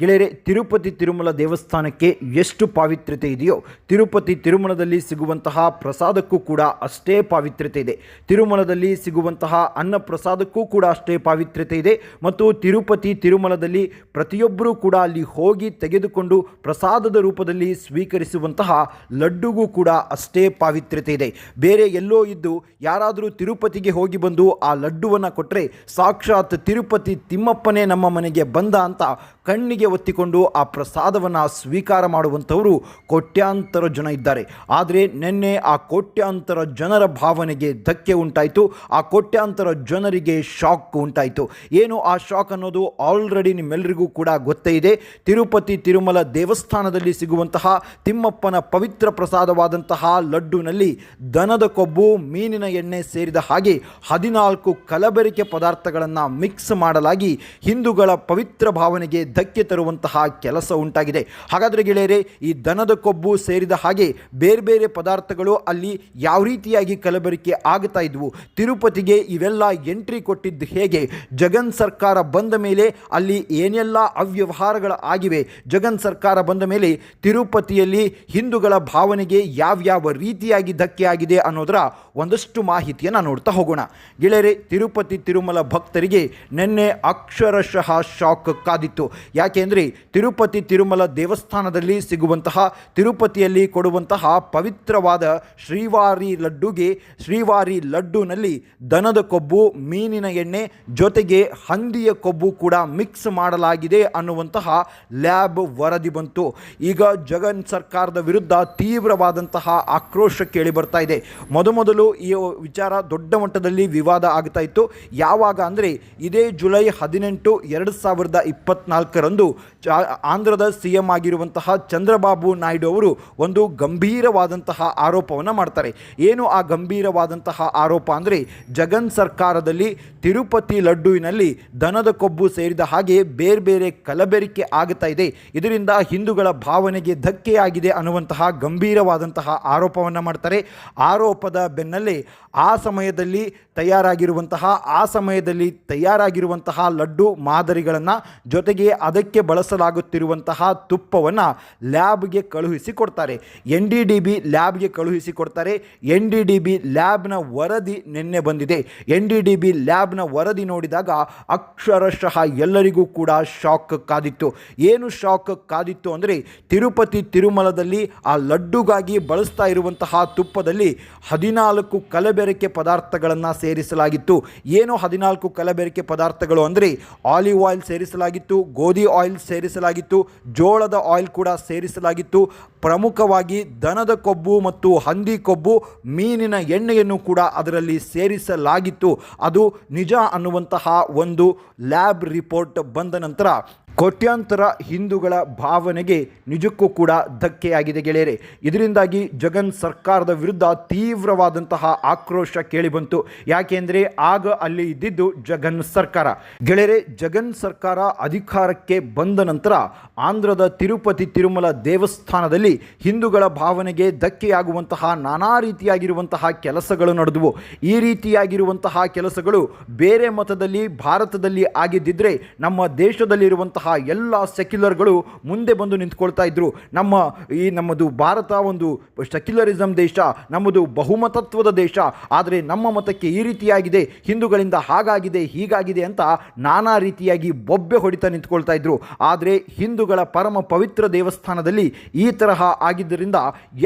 ಗೆಳೆಯರೆ, ತಿರುಪತಿ ತಿರುಮಲ ದೇವಸ್ಥಾನಕ್ಕೆ ಎಷ್ಟು ಪಾವಿತ್ರ್ಯತೆ ಇದೆಯೋ, ತಿರುಪತಿ ತಿರುಮಲದಲ್ಲಿ ಸಿಗುವಂತಹ ಪ್ರಸಾದಕ್ಕೂ ಕೂಡ ಅಷ್ಟೇ ಪಾವಿತ್ರ್ಯತೆ ಇದೆ. ತಿರುಮಲದಲ್ಲಿ ಸಿಗುವಂತಹ ಅನ್ನ ಪ್ರಸಾದಕ್ಕೂ ಕೂಡ ಅಷ್ಟೇ ಪಾವಿತ್ರ್ಯತೆ ಇದೆ ಮತ್ತು ತಿರುಪತಿ ತಿರುಮಲದಲ್ಲಿ ಪ್ರತಿಯೊಬ್ಬರೂ ಕೂಡ ಅಲ್ಲಿ ಹೋಗಿ ತೆಗೆದುಕೊಂಡು ಪ್ರಸಾದದ ರೂಪದಲ್ಲಿ ಸ್ವೀಕರಿಸುವಂತಹ ಲಡ್ಡುಗೂ ಕೂಡ ಅಷ್ಟೇ ಪಾವಿತ್ರ್ಯತೆ ಇದೆ. ಬೇರೆ ಎಲ್ಲೋ ಇದ್ದು ಯಾರಾದರೂ ತಿರುಪತಿಗೆ ಹೋಗಿ ಬಂದು ಆ ಲಡ್ಡುವನ್ನು ಕೊಟ್ಟರೆ ಸಾಕ್ಷಾತ್ ತಿರುಪತಿ ತಿಮ್ಮಪ್ಪನೇ ನಮ್ಮ ಮನೆಗೆ ಬಂದ ಅಂತ ಕಣ್ಣಿಗೆ ಒತ್ತಿಕೊಂಡು ಆ ಪ್ರಸಾದವನ್ನು ಸ್ವೀಕಾರ ಮಾಡುವಂಥವರು ಕೋಟ್ಯಾಂತರ ಜನ ಇದ್ದಾರೆ. ಆದರೆ ನಿನ್ನೆ ಆ ಕೋಟ್ಯಾಂತರ ಜನರ ಭಾವನೆಗೆ ಧಕ್ಕೆ ಉಂಟಾಯಿತು. ಆ ಕೋಟ್ಯಾಂತರ ಜನರಿಗೆ ಶಾಕ್ ಉಂಟಾಯಿತು. ಏನು ಆ ಶಾಕ್ ಅನ್ನೋದು ಆಲ್ರೆಡಿ ನಿಮ್ಮೆಲ್ಲರಿಗೂ ಕೂಡ ಗೊತ್ತೇ ಇದೆ. ತಿರುಪತಿ ತಿರುಮಲ ದೇವಸ್ಥಾನದಲ್ಲಿ ಸಿಗುವಂತಹ ತಿಮ್ಮಪ್ಪನ ಪವಿತ್ರ ಪ್ರಸಾದವಾದಂತಹ ಲಡ್ಡುನಲ್ಲಿ ದನದ ಕೊಬ್ಬು, ಮೀನಿನ ಎಣ್ಣೆ ಸೇರಿದ ಹಾಗೆ ಹದಿನಾಲ್ಕು ಕಲಬೆರಿಕೆ ಪದಾರ್ಥಗಳನ್ನು ಮಿಕ್ಸ್ ಮಾಡಲಾಗಿ ಹಿಂದೂಗಳ ಪವಿತ್ರ ಭಾವನೆಗೆ ಧಕ್ಕೆ ತರುವಂತಹ ಕೆಲಸ ಉಂಟಾಗಿದೆ. ಹಾಗಾದರೆ ಗೆಳೆಯರೆ, ಈ ದನದ ಕೊಬ್ಬು ಸೇರಿದ ಹಾಗೆ ಬೇರೆ ಬೇರೆ ಪದಾರ್ಥಗಳು ಅಲ್ಲಿ ಯಾವ ರೀತಿಯಾಗಿ ಕಲಬೆರಕೆ ಆಗ್ತಾ ಇದ್ವು? ತಿರುಪತಿಗೆ ಇವೆಲ್ಲ ಎಂಟ್ರಿ ಕೊಟ್ಟಿದ್ದು ಹೇಗೆ? ಜಗನ್ ಸರ್ಕಾರ ಬಂದ ಮೇಲೆ ಅಲ್ಲಿ ಏನೆಲ್ಲ ಅವ್ಯವಹಾರಗಳು ಆಗಿವೆ? ಜಗನ್ ಸರ್ಕಾರ ಬಂದ ಮೇಲೆ ತಿರುಪತಿಯಲ್ಲಿ ಹಿಂದೂಗಳ ಭಾವನೆಗೆ ಯಾವ್ಯಾವ ರೀತಿಯಾಗಿ ಧಕ್ಕೆ ಆಗಿದೆ ಅನ್ನೋದರ ಒಂದಷ್ಟು ಮಾಹಿತಿಯನ್ನು ನೋಡ್ತಾ ಹೋಗೋಣ. ಗೆಳೆಯರೆ, ತಿರುಪತಿ ತಿರುಮಲ ಭಕ್ತರಿಗೆ ನಿನ್ನೆ ಅಕ್ಷರಶಃ ಶಾಕ್ ಕಾದಿತ್ತು. ಯಾಕೆಂದರೆ ತಿರುಪತಿ ತಿರುಮಲ ದೇವಸ್ಥಾನದಲ್ಲಿ ಸಿಗುವಂತಹ, ತಿರುಪತಿಯಲ್ಲಿ ಕೊಡುವಂತಹ ಪವಿತ್ರವಾದ ಶ್ರೀವಾರಿ ಲಡ್ಡುಗೆ, ಶ್ರೀವಾರಿ ಲಡ್ಡುನಲ್ಲಿ ದನದ ಕೊಬ್ಬು, ಮೀನಿನ ಎಣ್ಣೆ, ಜೊತೆಗೆ ಹಂದಿಯ ಕೊಬ್ಬು ಕೂಡ ಮಿಕ್ಸ್ ಮಾಡಲಾಗಿದೆ ಅನ್ನುವಂತಹ ಲ್ಯಾಬ್ ವರದಿ ಬಂತು. ಈಗ ಜಗನ್ ಸರ್ಕಾರದ ವಿರುದ್ಧ ತೀವ್ರವಾದಂತಹ ಆಕ್ರೋಶ ಕೇಳಿ ಬರ್ತಾ ಇದೆ. ಮೊದಮೊದಲು ಈ ವಿಚಾರ ದೊಡ್ಡ ಮಟ್ಟದಲ್ಲಿ ವಿವಾದ ಆಗ್ತಾ ಇತ್ತು. ಯಾವಾಗ ಅಂದರೆ ಇದೇ ಜುಲೈ ಹದಿನೆಂಟು, ಎರಡು ಸಾವಿರದ ಇಪ್ಪತ್ನಾಲ್ಕರಂದು ಆಂಧ್ರದ ಸಿ ಎಂ ಆಗಿರುವಂತಹ ಚಂದ್ರಬಾಬು ನಾಯ್ಡು ಅವರು ಒಂದು ಗಂಭೀರವಾದಂತಹ ಆರೋಪವನ್ನು ಮಾಡ್ತಾರೆ. ಏನು ಆ ಗಂಭೀರವಾದಂತಹ ಆರೋಪ ಅಂದರೆ ಜಗನ್ ಸರ್ಕಾರದಲ್ಲಿ ತಿರುಪತಿ ಲಡ್ಡುವಿನಲ್ಲಿ ದನದ ಕೊಬ್ಬು ಸೇರಿದ ಹಾಗೆ ಬೇರೆ ಬೇರೆ ಕಲಬೆರಿಕೆ ಆಗ್ತಾ ಇದೆ. ಇದರಿಂದ ಹಿಂದೂಗಳ ಭಾವನೆಗೆ ಧಕ್ಕೆಯಾಗಿದೆ ಅನ್ನುವಂತಹ ಗಂಭೀರವಾದಂತಹ ಆರೋಪವನ್ನು ಮಾಡ್ತಾರೆ. ಆರೋಪದ ಬೆನ್ನಲ್ಲೇ ಆ ಸಮಯದಲ್ಲಿ ತಯಾರಾಗಿರುವಂತಹ, ಆ ಸಮಯದಲ್ಲಿ ತಯಾರಾಗಿರುವಂತಹ ಲಡ್ಡು ಮಾದರಿಗಳನ್ನು ಜೊತೆಗೆ ಅದಕ್ಕೆ ಬಳಸಲಾಗುತ್ತಿರುವಂತಹ ತುಪ್ಪವನ್ನು ಲ್ಯಾಬ್ಗೆ ಕಳುಹಿಸಿ ಕೊಡ್ತಾರೆ. ಎನ್ ಡಿ ಡಿ ಬಿ ಲ್ಯಾಬ್ಗೆ ಕಳುಹಿಸಿ ಕೊಡ್ತಾರೆ. ಎನ್ ಡಿ ಡಿ ಬಿ ಲ್ಯಾಬ್ನ ವರದಿ ನಿನ್ನೆ ಬಂದಿದೆ. ಎನ್ ಡಿ ಡಿ ಬಿ ಲ್ಯಾಬ್ನ ವರದಿ ನೋಡಿದಾಗ ಅಕ್ಷರಶಃ ಎಲ್ಲರಿಗೂ ಕೂಡ ಶಾಕ್ ಕಾದಿತ್ತು. ಏನು ಶಾಕ್ ಕಾದಿತ್ತು ಅಂದರೆ ತಿರುಪತಿ ತಿರುಮಲದಲ್ಲಿ ಆ ಲಡ್ಡುಗಾಗಿ ಬಳಸ್ತಾ ಇರುವಂತಹ ತುಪ್ಪದಲ್ಲಿ ಹದಿನಾಲ್ಕು ಕಲಬೆರಕೆ ಪದಾರ್ಥಗಳನ್ನು ಸೇರಿಸಲಾಗಿತ್ತು. ಏನು ಹದಿನಾಲ್ಕು ಕಲಬೆರಕೆ ಪದಾರ್ಥಗಳು ಅಂದರೆ ಆಲಿವ್ ಆಯಿಲ್ ಸೇರಿಸಲಾಗಿತ್ತು, ಗೋಧಿ ಆಯಿಲ್ ಸೇರಿಸಲಾಗಿತ್ತು, ಜೋಳದ ಆಯಿಲ್ ಕೂಡ ಸೇರಿಸಲಾಗಿತ್ತು. ಪ್ರಮುಖವಾಗಿ ದನದ ಕೊಬ್ಬು ಮತ್ತು ಹಂದಿ ಕೊಬ್ಬು, ಮೀನಿನ ಎಣ್ಣೆಯನ್ನು ಕೂಡ ಅದರಲ್ಲಿ ಸೇರಿಸಲಾಗಿತ್ತು. ಅದು ನಿಜ ಅನ್ನುವಂತಹ ಒಂದು ಲ್ಯಾಬ್ ರಿಪೋರ್ಟ್ ಬಂದ ನಂತರ ಕೋಟ್ಯಾಂತರ ಹಿಂದೂಗಳ ಭಾವನೆಗೆ ನಿಜಕ್ಕೂ ಕೂಡ ಧಕ್ಕೆಯಾಗಿದೆ ಗೆಳೆಯರೆ. ಇದರಿಂದಾಗಿ ಜಗನ್ ಸರ್ಕಾರದ ವಿರುದ್ಧ ತೀವ್ರವಾದಂತಹ ಆಕ್ರೋಶ ಕೇಳಿಬಂತು. ಯಾಕೆಂದರೆ ಆಗ ಅಲ್ಲಿ ಇದ್ದಿದ್ದು ಜಗನ್ ಸರ್ಕಾರ. ಗೆಳೆಯರೆ, ಜಗನ್ ಸರ್ಕಾರ ಅಧಿಕಾರಕ್ಕೆ ಬಂದ ನಂತರ ಆಂಧ್ರದ ತಿರುಪತಿ ತಿರುಮಲ ದೇವಸ್ಥಾನದಲ್ಲಿ ಹಿಂದೂಗಳ ಭಾವನೆಗೆ ಧಕ್ಕೆಯಾಗುವಂತಹ ನಾನಾ ರೀತಿಯಾಗಿರುವಂತಹ ಕೆಲಸಗಳು ನಡೆದವು. ಈ ರೀತಿಯಾಗಿರುವಂತಹ ಕೆಲಸಗಳು ಬೇರೆ ಮತದಲ್ಲಿ, ಭಾರತದಲ್ಲಿ ಆಗಿದ್ದಿದ್ರೆ ನಮ್ಮ ದೇಶದಲ್ಲಿರುವಂತಹ ಎಲ್ಲ ಸೆಕ್ಯುಲರ್ಗಳು ಮುಂದೆ ಬಂದು ನಿಂತ್ಕೊಳ್ತಾ ಇದ್ದರು ನಮ್ಮ ಈ ನಮ್ಮದು ಭಾರತ ಒಂದು ಸೆಕ್ಯುಲರಿಸಮ್ ದೇಶ, ನಮ್ಮದು ಬಹುಮತತ್ವದ ದೇಶ. ಆದರೆ ನಮ್ಮ ಮತಕ್ಕೆ ಈ ರೀತಿಯಾಗಿದೆ, ಹಿಂದೂಗಳಿಂದ ಹಾಗಾಗಿದೆ, ಹೀಗಾಗಿದೆ ಅಂತ ನಾನಾ ರೀತಿಯಾಗಿ ಬೊಬ್ಬೆ ಹೊಡಿತಾ ನಿಂತ್ಕೊಳ್ತಾ ಇದ್ದರು ಆದರೆ ಹಿಂದೂಗಳ ಪರಮ ಪವಿತ್ರ ದೇವಸ್ಥಾನದಲ್ಲಿ ಈ ತರಹ ಆಗಿದ್ದರಿಂದ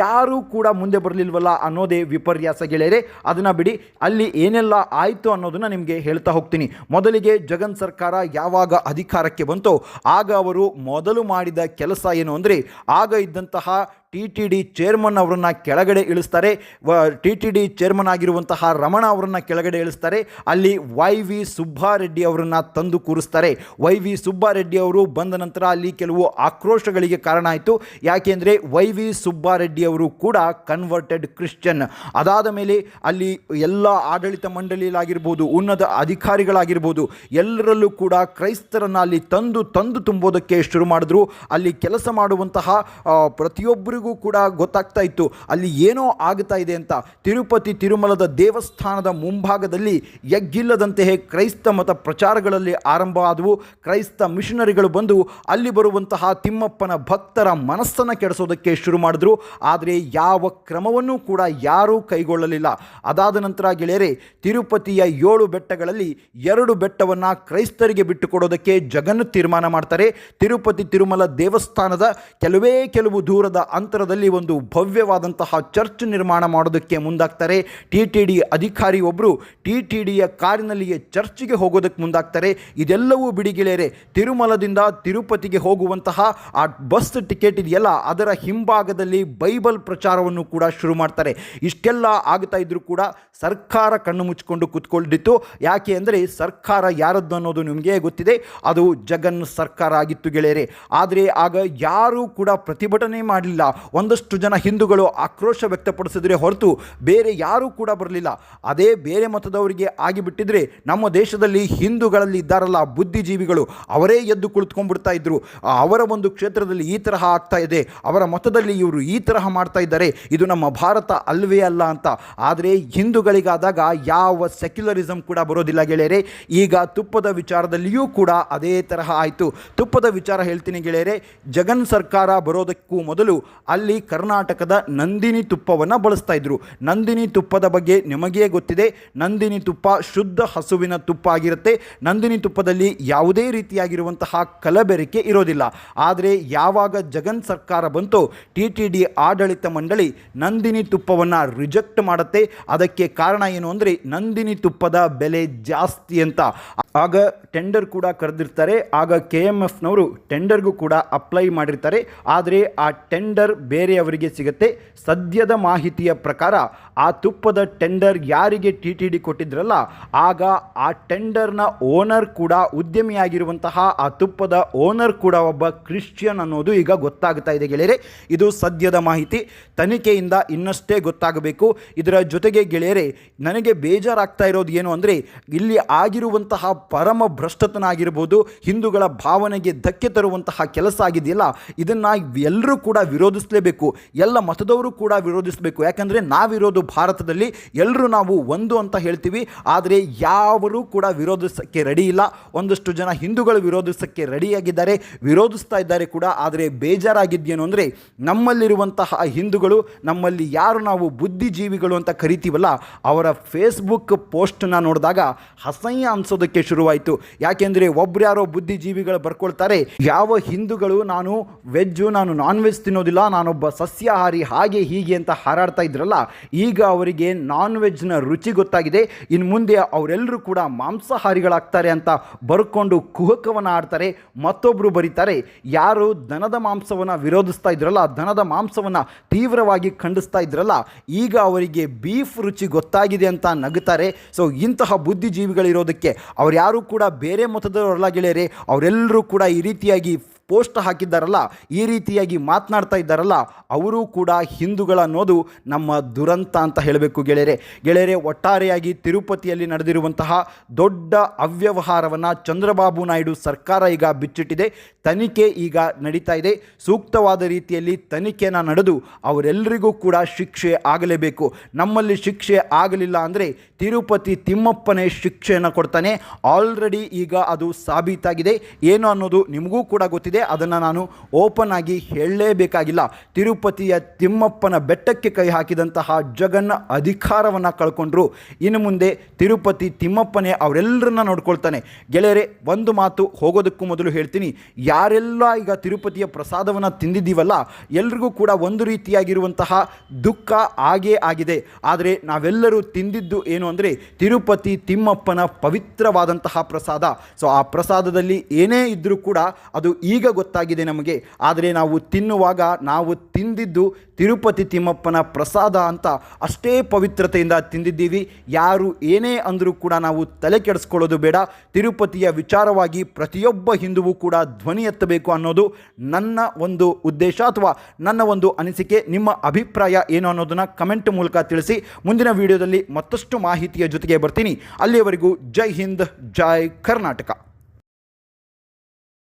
ಯಾರೂ ಕೂಡ ಮುಂದೆ ಬರಲಿಲ್ವಲ್ಲ ಅನ್ನೋದೇ ವಿಪರ್ಯಾಸ ಗೆಳೆಯರೆ. ಅದನ್ನು ಬಿಡಿ, ಅಲ್ಲಿ ಏನೆಲ್ಲ ಆಯಿತು ಅನ್ನೋದನ್ನು ನಿಮಗೆ ಹೇಳ್ತಾ ಹೋಗ್ತೀನಿ. ಮೊದಲಿಗೆ ಜಗನ್ ಸರ್ಕಾರ ಯಾವಾಗ ಅಧಿಕಾರಕ್ಕೆ ಬಂತೋ ಆಗ ಅವರು ಮೊದಲು ಮಾಡಿದ ಕೆಲಸ ಏನು ಅಂದರೆ ಆಗ ಇದ್ದಂತಹ ಟಿ ಟಿ ಡಿ ಚೇರ್ಮನ್ ಅವರನ್ನು ಕೆಳಗಡೆ ಇಳಿಸ್ತಾರೆ. ವ, ಟಿ ಟಿ ಡಿ ಚೇರ್ಮನ್ ಆಗಿರುವಂತಹ ರಮಣ ಅವರನ್ನು ಕೆಳಗಡೆ ಇಳಿಸ್ತಾರೆ. ಅಲ್ಲಿ ವೈ ವಿ ಸುಬ್ಬಾರೆಡ್ಡಿ ಅವರನ್ನು ತಂದು ಕೂರಿಸ್ತಾರೆ. ವೈ ವಿ ಸುಬ್ಬಾರೆಡ್ಡಿ ಅವರು ಬಂದ ನಂತರ ಅಲ್ಲಿ ಕೆಲವು ಆಕ್ರೋಶಗಳಿಗೆ ಕಾರಣ ಆಯಿತು. ಯಾಕೆಂದರೆ ವೈ ವಿ ಸುಬ್ಬಾರೆಡ್ಡಿ ಅವರು ಕೂಡ ಕನ್ವರ್ಟೆಡ್ ಕ್ರಿಶ್ಚಿಯನ್ ಅದಾದ ಮೇಲೆ ಅಲ್ಲಿ ಎಲ್ಲ ಆಡಳಿತ ಮಂಡಳಿಯಲ್ಲಾಗಿರ್ಬೋದು, ಉನ್ನತ ಅಧಿಕಾರಿಗಳಾಗಿರ್ಬೋದು, ಎಲ್ಲರಲ್ಲೂ ಕೂಡ ಕ್ರೈಸ್ತರನ್ನು ಅಲ್ಲಿ ತಂದು ತಂದು ತುಂಬೋದಕ್ಕೆ ಶುರು ಮಾಡಿದ್ರು. ಅಲ್ಲಿ ಕೆಲಸ ಮಾಡುವಂತಹ ಪ್ರತಿಯೊಬ್ಬರಿಗೂ ಎಲ್ಲರಿಗೂ ಕೂಡ ಗೊತ್ತಾಗ್ತಾ ಇತ್ತು. ಅಲ್ಲಿ ಏನೋ ಆಗ್ತಾ ಇದೆ ಅಂತ. ತಿರುಪತಿ ತಿರುಮಲದ ದೇವಸ್ಥಾನದ ಮುಂಭಾಗದಲ್ಲಿ ಎಗ್ಗಿಲ್ಲದಂತೆಯೇ ಕ್ರೈಸ್ತ ಮತ ಪ್ರಚಾರಗಳಲ್ಲಿ ಆರಂಭ ಆದವು. ಕ್ರೈಸ್ತ ಮಿಷನರಿಗಳು ಬಂದು ಅಲ್ಲಿ ಬರುವಂತಹ ತಿಮ್ಮಪ್ಪನ ಭಕ್ತರ ಮನಸ್ಸನ್ನು ಕೆಡಿಸೋದಕ್ಕೆ ಶುರು ಮಾಡಿದ್ರು. ಆದರೆ ಯಾವ ಕ್ರಮವನ್ನೂ ಕೂಡ ಯಾರೂ ಕೈಗೊಳ್ಳಲಿಲ್ಲ. ಅದಾದ ನಂತರ ಗೆಳೆಯರೆ, ತಿರುಪತಿಯ ಏಳು ಬೆಟ್ಟಗಳಲ್ಲಿ ಎರಡು ಬೆಟ್ಟವನ್ನು ಕ್ರೈಸ್ತರಿಗೆ ಬಿಟ್ಟುಕೊಡೋದಕ್ಕೆ ಜಗನ್ ತೀರ್ಮಾನ ಮಾಡ್ತಾರೆ. ತಿರುಪತಿ ತಿರುಮಲ ದೇವಸ್ಥಾನದ ಕೆಲವೇ ಕೆಲವು ದೂರದ ಅಂತರದಲ್ಲಿ ಒಂದು ಭವ್ಯವಾದಂತಹ ಚರ್ಚ್ ನಿರ್ಮಾಣ ಮಾಡೋದಕ್ಕೆ ಮುಂದಾಗ್ತಾರೆ. ಟಿ ಟಿ ಡಿ ಅಧಿಕಾರಿ ಒಬ್ಬರು ಟಿ ಟಿ ಡಿಯ ಕಾರಿನಲ್ಲಿಯೇ ಚರ್ಚ್ಗೆ ಹೋಗೋದಕ್ಕೆ ಮುಂದಾಗ್ತಾರೆ. ಇದೆಲ್ಲವೂ ಬಿಡಿಗಿಳೆಯರೆ ತಿರುಮಲದಿಂದ ತಿರುಪತಿಗೆ ಹೋಗುವಂತಹ ಆ ಬಸ್ ಟಿಕೆಟ್ ಇದೆಯಲ್ಲ, ಅದರ ಹಿಂಭಾಗದಲ್ಲಿ ಬೈಬಲ್ ಪ್ರಚಾರವನ್ನು ಕೂಡ ಶುರು ಮಾಡ್ತಾರೆ. ಇಷ್ಟೆಲ್ಲ ಆಗ್ತಾ ಇದ್ರೂ ಕೂಡ ಸರ್ಕಾರ ಕಣ್ಣು ಮುಚ್ಚಿಕೊಂಡು ಕೂತ್ಕೊಂಡಿತ್ತು ಯಾಕೆ ಅಂದರೆ ಸರ್ಕಾರ ಯಾರದ್ದು ಅನ್ನೋದು ನಿಮಗೆ ಗೊತ್ತಿದೆ. ಅದು ಜಗನ್ ಸರ್ಕಾರ ಆಗಿತ್ತು ಗೆಳೆಯರೆ. ಆದರೆ ಆಗ ಯಾರೂ ಕೂಡ ಪ್ರತಿಭಟನೆ ಮಾಡಲಿಲ್ಲ ಒಂದಷ್ಟು ಜನ ಹಿಂದೂಗಳು ಆಕ್ರೋಶ ವ್ಯಕ್ತಪಡಿಸಿದರೆ ಹೊರತು ಬೇರೆ ಯಾರೂ ಕೂಡ ಬರಲಿಲ್ಲ. ಅದೇ ಬೇರೆ ಮತದವರಿಗೆ ಆಗಿಬಿಟ್ಟಿದ್ರೆ ನಮ್ಮ ದೇಶದಲ್ಲಿ ಹಿಂದೂಗಳಲ್ಲಿ ಇದ್ದಾರಲ್ಲ ಬುದ್ಧಿಜೀವಿಗಳು, ಅವರೇ ಎದ್ದು ಕುಳಿತುಕೊಂಡ್ಬಿಡ್ತಾ ಇದ್ದರು ಅವರ ಒಂದು ಕ್ಷೇತ್ರದಲ್ಲಿ ಈ ತರಹ ಆಗ್ತಾ ಇದೆ, ಅವರ ಮತದಲ್ಲಿ ಇವರು ಈ ತರಹ ಮಾಡ್ತಾ ಇದ್ದಾರೆ, ಇದು ನಮ್ಮ ಭಾರತ ಅಲ್ವೇ ಅಲ್ಲ ಅಂತ. ಆದರೆ ಹಿಂದೂಗಳಿಗಾದಾಗ ಯಾವ ಸೆಕ್ಯುಲರಿಸಮ್ ಕೂಡ ಬರೋದಿಲ್ಲ ಗೆಳೆಯರೆ. ಈಗ ತುಪ್ಪದ ವಿಚಾರದಲ್ಲಿಯೂ ಕೂಡ ಅದೇ ತರಹ ಆಯಿತು. ತುಪ್ಪದ ವಿಚಾರ ಹೇಳ್ತೀನಿ ಗೆಳೆಯರೆ, ಜಗನ್ ಸರ್ಕಾರ ಬರೋದಕ್ಕೂ ಮೊದಲು ಅಲ್ಲಿ ಕರ್ನಾಟಕದ ನಂದಿನಿ ತುಪ್ಪವನ್ನು ಬಳಸ್ತಾ ಇದ್ರು. ನಂದಿನಿ ತುಪ್ಪದ ಬಗ್ಗೆ ನಿಮಗೇ ಗೊತ್ತಿದೆ. ನಂದಿನಿ ತುಪ್ಪ ಶುದ್ಧ ಹಸುವಿನ ತುಪ್ಪ ಆಗಿರುತ್ತೆ. ನಂದಿನಿ ತುಪ್ಪದಲ್ಲಿ ಯಾವುದೇ ರೀತಿಯಾಗಿರುವಂತಹ ಕಲಬೆರಕೆ ಇರೋದಿಲ್ಲ. ಆದರೆ ಯಾವಾಗ ಜಗನ್ ಸರ್ಕಾರ ಬಂತು, ಟಿ ಟಿ ಡಿ ಆಡಳಿತ ಮಂಡಳಿ ನಂದಿನಿ ತುಪ್ಪವನ್ನು ರಿಜೆಕ್ಟ್ ಮಾಡುತ್ತೆ. ಅದಕ್ಕೆ ಕಾರಣ ಏನು ಅಂದರೆ ನಂದಿನಿ ತುಪ್ಪದ ಬೆಲೆ ಜಾಸ್ತಿ ಅಂತ. ಆಗ ಟೆಂಡರ್ ಕೂಡ ಕರೆದಿರ್ತಾರೆ. ಆಗ ಕೆ ಎಂ ಎಫ್ನವರು ಟೆಂಡರ್ಗೂ ಕೂಡ ಅಪ್ಲೈ ಮಾಡಿರ್ತಾರೆ. ಆದರೆ ಆ ಟೆಂಡರ್ ಬೇರೆಯವರಿಗೆ ಸಿಗುತ್ತೆ. ಸದ್ಯದ ಮಾಹಿತಿಯ ಪ್ರಕಾರ ಆ ತುಪ್ಪದ ಟೆಂಡರ್ ಯಾರಿಗೆ ಟಿ ಟಿ ಡಿ ಕೊಟ್ಟಿದ್ರಲ್ಲ, ಆಗ ಆ ಟೆಂಡರ್ನ ಓನರ್ ಕೂಡ ಉದ್ಯಮಿಯಾಗಿರುವಂತಹ ಆ ತುಪ್ಪದ ಓನರ್ ಕೂಡ ಒಬ್ಬ ಕ್ರಿಶ್ಚಿಯನ್ ಅನ್ನೋದು ಈಗ ಗೊತ್ತಾಗ್ತಾ ಇದೆ ಗೆಳೆಯರೆ. ಇದು ಸದ್ಯದ ಮಾಹಿತಿ. ತನಿಖೆಯಿಂದ ಇನ್ನಷ್ಟೇ ಗೊತ್ತಾಗಬೇಕು. ಇದರ ಜೊತೆಗೆ ಗೆಳೆಯರೆ, ನನಗೆ ಬೇಜಾರಾಗ್ತಾ ಇರೋದು ಏನು ಅಂದರೆ, ಇಲ್ಲಿ ಆಗಿರುವಂತಹ ಪರಮ ಭ್ರಷ್ಟತನ ಆಗಿರ್ಬೋದು ಹಿಂದೂಗಳ ಭಾವನೆಗೆ ಧಕ್ಕೆ ತರುವಂತಹ ಕೆಲಸ ಆಗಿದೆಯಲ್ಲ, ಇದನ್ನು ಎಲ್ಲರೂ ಕೂಡ ವಿರೋಧಿಸಲೇಬೇಕು. ಎಲ್ಲ ಮತದವರು ಕೂಡ ವಿರೋಧಿಸಬೇಕು. ಯಾಕಂದರೆ ನಾವಿರೋದು ಭಾರತದಲ್ಲಿ ಎಲ್ಲರೂ ನಾವು ಒಂದು ಅಂತ ಹೇಳ್ತೀವಿ. ಆದರೆ ಯಾವರೂ ಕೂಡ ವಿರೋಧಿಸೋಕ್ಕೆ ರೆಡಿ ಇಲ್ಲ. ಒಂದಷ್ಟು ಜನ ಹಿಂದೂಗಳು ವಿರೋಧಿಸೋಕ್ಕೆ ರೆಡಿಯಾಗಿದ್ದಾರೆ. ವಿರೋಧಿಸ್ತಾ ಇದ್ದಾರೆ ಕೂಡ. ಆದರೆ ಬೇಜಾರಾಗಿದ್ದೇನು ಅಂದರೆ ನಮ್ಮಲ್ಲಿರುವಂತಹ ಹಿಂದೂಗಳು, ನಮ್ಮಲ್ಲಿ ಯಾರು ನಾವು ಬುದ್ಧಿಜೀವಿಗಳು ಅಂತ ಕರಿತೀವಲ್ಲ, ಅವರ ಫೇಸ್ಬುಕ್ ಪೋಸ್ಟನ್ನು ನೋಡಿದಾಗ ಅಸಹ್ಯ ಅನ್ಸೋದಕ್ಕೆ ಶುರುವಾಯಿತು. ಯಾಕೆಂದರೆ ಒಬ್ರು ಯಾರೋ ಬುದ್ಧಿಜೀವಿಗಳು ಬರ್ಕೊಳ್ತಾರೆ. ಯಾವ ಹಿಂದೂಗಳು ನಾನು ವೆಜ್ಜು, ನಾನು ನಾನ್ ವೆಜ್ ತಿನ್ನೋದಿಲ್ಲ ನಾನೊಬ್ಬ ಸಸ್ಯಾಹಾರಿ ಹಾಗೆ ಹೀಗೆ ಅಂತ ಹಾರಾಡ್ತಾ ಇದ್ರಲ್ಲ, ಈಗ ಅವರಿಗೆ ನಾನ್ ವೆಜ್ನ ರುಚಿ ಗೊತ್ತಾಗಿದೆ. ಇನ್ನು ಮುಂದೆ ಅವರೆಲ್ಲರೂ ಕೂಡ ಮಾಂಸಾಹಾರಿಗಳಾಗ್ತಾರೆ ಅಂತ ಬರ್ಕೊಂಡು ಕುಹಕವನ್ನು ಆಡ್ತಾರೆ ಮತ್ತೊಬ್ಬರು ಬರೀತಾರೆ. ಯಾರು ದನದ ಮಾಂಸವನ್ನು ವಿರೋಧಿಸ್ತಾ ಇದ್ರಲ್ಲ, ದನದ ಮಾಂಸವನ್ನು ತೀವ್ರವಾಗಿ ಖಂಡಿಸ್ತಾ ಇದ್ರಲ್ಲ, ಈಗ ಅವರಿಗೆ ಬೀಫ್ ರುಚಿ ಗೊತ್ತಾಗಿದೆ ಅಂತ ನಗುತ್ತಾರೆ ಸೊ ಇಂತಹ ಬುದ್ಧಿಜೀವಿಗಳಿರೋದಕ್ಕೆ ಅವ್ರು ಯಾರು ಕೂಡ ಬೇರೆ ಮತದವರಲ್ಲ ಗೆಳೆಯರೆ, ಅವರೆಲ್ಲರೂ ಕೂಡ ಈ ರೀತಿಯಾಗಿ ಪೋಸ್ಟ್ ಹಾಕಿದ್ದಾರಲ್ಲ, ಈ ರೀತಿಯಾಗಿ ಮಾತನಾಡ್ತಾ ಇದ್ದಾರಲ್ಲ, ಅವರು ಕೂಡ ಹಿಂದೂಗಳ ಅನ್ನೋದು ನಮ್ಮ ದುರಂತ ಅಂತ ಹೇಳಬೇಕು ಗೆಳೆಯರೆ. ಗೆಳೆಯರೆ, ಒಟ್ಟಾರೆಯಾಗಿ ತಿರುಪತಿಯಲ್ಲಿ ನಡೆದಿರುವಂತಹ ದೊಡ್ಡ ಅವ್ಯವಹಾರವನ್ನು ಚಂದ್ರಬಾಬು ನಾಯ್ಡು ಸರ್ಕಾರ ಈಗ ಬಿಚ್ಚಿಟ್ಟಿದೆ. ತನಿಖೆ ಈಗ ನಡೀತಾ ಇದೆ. ಸೂಕ್ತವಾದ ರೀತಿಯಲ್ಲಿ ತನಿಖೆನ ನಡೆದು ಅವರೆಲ್ಲರಿಗೂ ಕೂಡ ಶಿಕ್ಷೆ ಆಗಲೇಬೇಕು. ನಮ್ಮಲ್ಲಿ ಶಿಕ್ಷೆ ಆಗಲಿಲ್ಲ ಅಂದರೆ ತಿರುಪತಿ ತಿಮ್ಮಪ್ಪನೇ ಶಿಕ್ಷೆಯನ್ನು ಕೊಡ್ತಾನೆ. ಆಲ್ರೆಡಿ ಈಗ ಅದು ಸಾಬೀತಾಗಿದೆ. ಏನು ಅನ್ನೋದು ನಿಮಗೂ ಕೂಡ ಗೊತ್ತಿದೆ. ಅದನ್ನು ನಾನು ಓಪನ್ ಆಗಿ ಹೇಳಲೇಬೇಕಾಗಿಲ್ಲ. ತಿರುಪತಿಯ ತಿಮ್ಮಪ್ಪನ ಬೆಟ್ಟಕ್ಕೆ ಕೈ ಹಾಕಿದಂತಹ ಜಗನ್ನ ಅಧಿಕಾರವನ್ನು ಕಳ್ಕೊಂಡ್ರು. ಇನ್ನು ಮುಂದೆ ತಿರುಪತಿ ತಿಮ್ಮಪ್ಪನೇ ಅವರೆಲ್ಲರನ್ನ ನೋಡ್ಕೊಳ್ತಾನೆ. ಗೆಳೆಯರೆ, ಒಂದು ಮಾತು ಹೋಗೋದಕ್ಕೂ ಮೊದಲು ಹೇಳ್ತೀನಿ. ಯಾರೆಲ್ಲ ಈಗ ತಿರುಪತಿಯ ಪ್ರಸಾದವನ್ನು ತಿಂದಿದ್ದೀವಲ್ಲ, ಎಲ್ರಿಗೂ ಕೂಡ ಒಂದು ರೀತಿಯಾಗಿರುವಂತಹ ದುಃಖ ಆಗೇ ಆಗಿದೆ. ಆದರೆ ನಾವೆಲ್ಲರೂ ತಿಂದಿದ್ದು ಏನು ಅಂದರೆ ತಿರುಪತಿ ತಿಮ್ಮಪ್ಪನ ಪವಿತ್ರವಾದಂತಹ ಪ್ರಸಾದ. ಸೊ ಆ ಪ್ರಸಾದದಲ್ಲಿ ಏನೇ ಇದ್ದರೂ ಕೂಡ ಅದು ಈಗ ಗೊತ್ತಾಗಿದೆ ನಮಗೆ. ಆದರೆ ನಾವು ತಿನ್ನುವಾಗ ನಾವು ತಿಂದಿದ್ದು ತಿರುಪತಿ ತಿಮ್ಮಪ್ಪನ ಪ್ರಸಾದ ಅಂತ ಅಷ್ಟೇ ಪವಿತ್ರತೆಯಿಂದ ತಿಂದಿದ್ದೀವಿ. ಯಾರು ಏನೇ ಅಂದರೂ ಕೂಡ ನಾವು ತಲೆ ಕೆಡಿಸ್ಕೊಳ್ಳೋದು ಬೇಡ. ತಿರುಪತಿಯ ವಿಚಾರವಾಗಿ ಪ್ರತಿಯೊಬ್ಬ ಹಿಂದುವು ಕೂಡ ಧ್ವನಿ ಎತ್ತಬೇಕು ಅನ್ನೋದು ನನ್ನ ಒಂದು ಉದ್ದೇಶ ಅಥವಾ ನನ್ನ ಒಂದು ಅನಿಸಿಕೆ, ನಿಮ್ಮ ಅಭಿಪ್ರಾಯ ಏನು ಅನ್ನೋದನ್ನು ಕಮೆಂಟ್ ಮೂಲಕ ತಿಳಿಸಿ. ಮುಂದಿನ ವಿಡಿಯೋದಲ್ಲಿ ಮತ್ತಷ್ಟು ಮಾಹಿತಿಯ ಜೊತೆಗೆ ಬರ್ತೀನಿ. ಅಲ್ಲಿಯವರೆಗೂ ಜೈ ಹಿಂದ್, ಜೈ ಕರ್ನಾಟಕ.